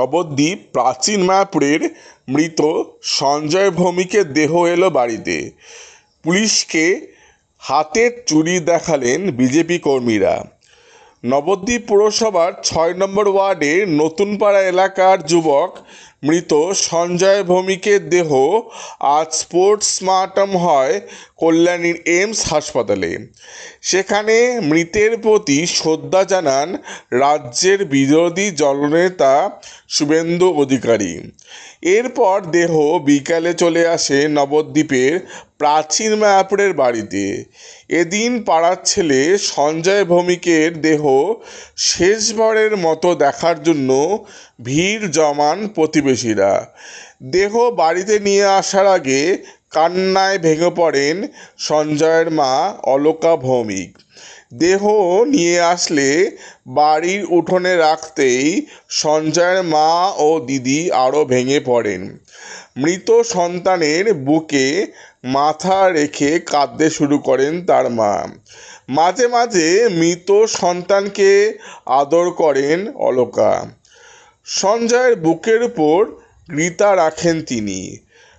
নবদ্বীপ প্রাচীন মায়াপুরের মৃত সঞ্জয় ভৌমিকের দেহ এলো বাড়িতে। পুলিশকে হাতের চুরি দেখালেন বিজেপি কর্মীরা। নবদ্বীপ পুরসভার ছয় নম্বর ওয়ার্ডের নতুনপাড়া এলাকার যুবক মৃত সঞ্জয় ভৌমিকের দেহ আজ স্পোর্টসমার্টম হয় কল্যাণীর এইমস হাসপাতালে। সেখানে মৃতের প্রতি শ্রদ্ধা জানান রাজ্যের বিরোধী দলনেতা শুভেন্দু অধিকারী। এরপর দেহ বিকালে চলে আসে নবদ্বীপের প্রাচীন মায়াপুরের বাড়িতে। এদিন পাড়ার ছেলে সঞ্জয় ভৌমিকের দেহ শেষবারের মতো দেখার জন্য ভিড় জমান প্রতিবেশীরা। দেহ বাড়িতে নিয়ে আসার আগে কান্নায় ভেঙে পড়েন সঞ্জয়ের মা অলোকা ভৌমিক। দেহ নিয়ে আসলে বাড়ির উঠোনে রাখতেই সঞ্জয়ের মা ও দিদি আরও ভেঙে পড়েন। মৃত সন্তানের বুকে মাথা রেখে কাঁদতে শুরু করেন তার মা। মাঝে মাঝে মৃত সন্তানকে আদর করেন অলকা। সঞ্জয়ের বুকের উপর গীতা রাখেন তিনি।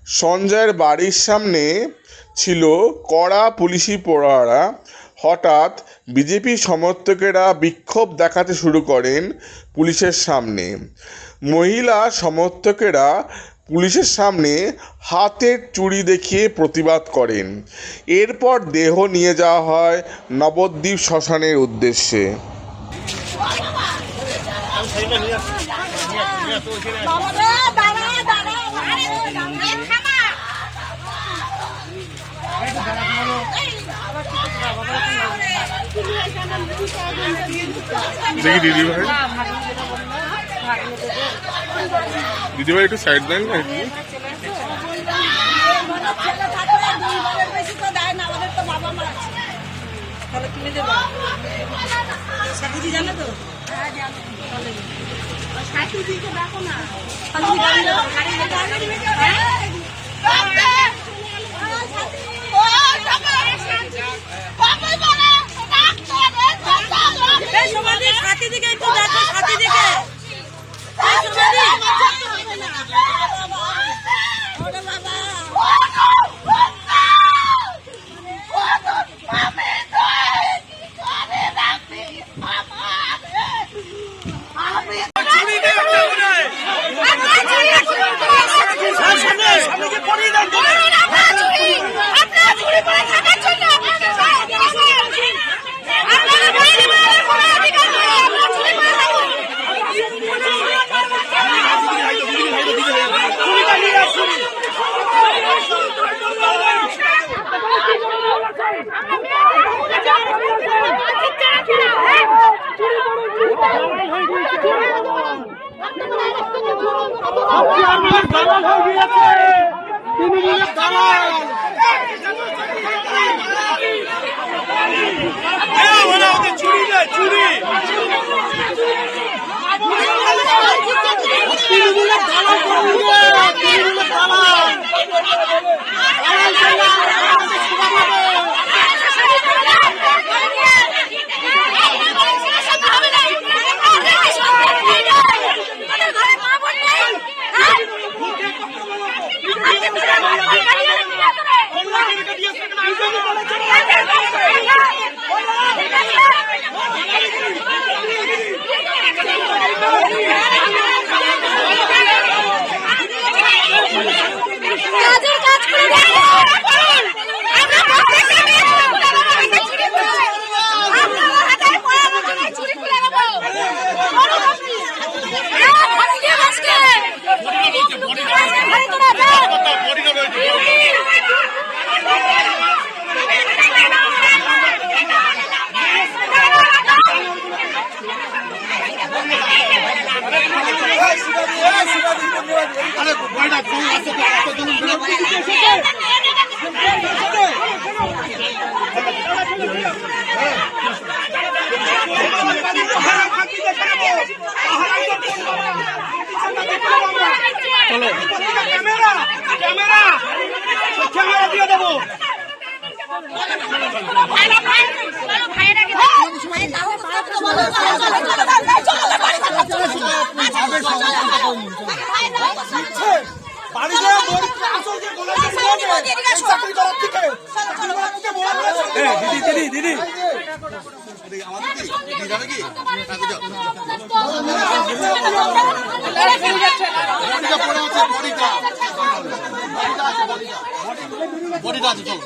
সঞ্জয়ের বাড়ির সামনে ছিল কড়া পুলিশি প্রহরা হঠাৎ বিজেপি সমর্থকেরা বিক্ষোভ দেখাতে শুরু করেন পুলিশের সামনে। মহিলা সমর্থকেরা পুলিশের সামনে হাতের চুড়ি দেখিয়ে প্রতিবাদ করেন। এরপর দেহ নিয়ে যাওয়া হয় নবদ্বীপ শ্মশানের উদ্দেশ্যে। দেখি দিদি ভাই দিদি ভাই একটু সাইড দেন না তাহলে কিনে দেবো। সাথীদি জানো তো? তাহলে। তৃণমূলের দালাল তৃণমূলের দালাল ক্যামেরা ক্যামেরা ক্যামেরা দিয়ে দেবো ভাইয়েরা দিদি দিদি বডিটা আছে চল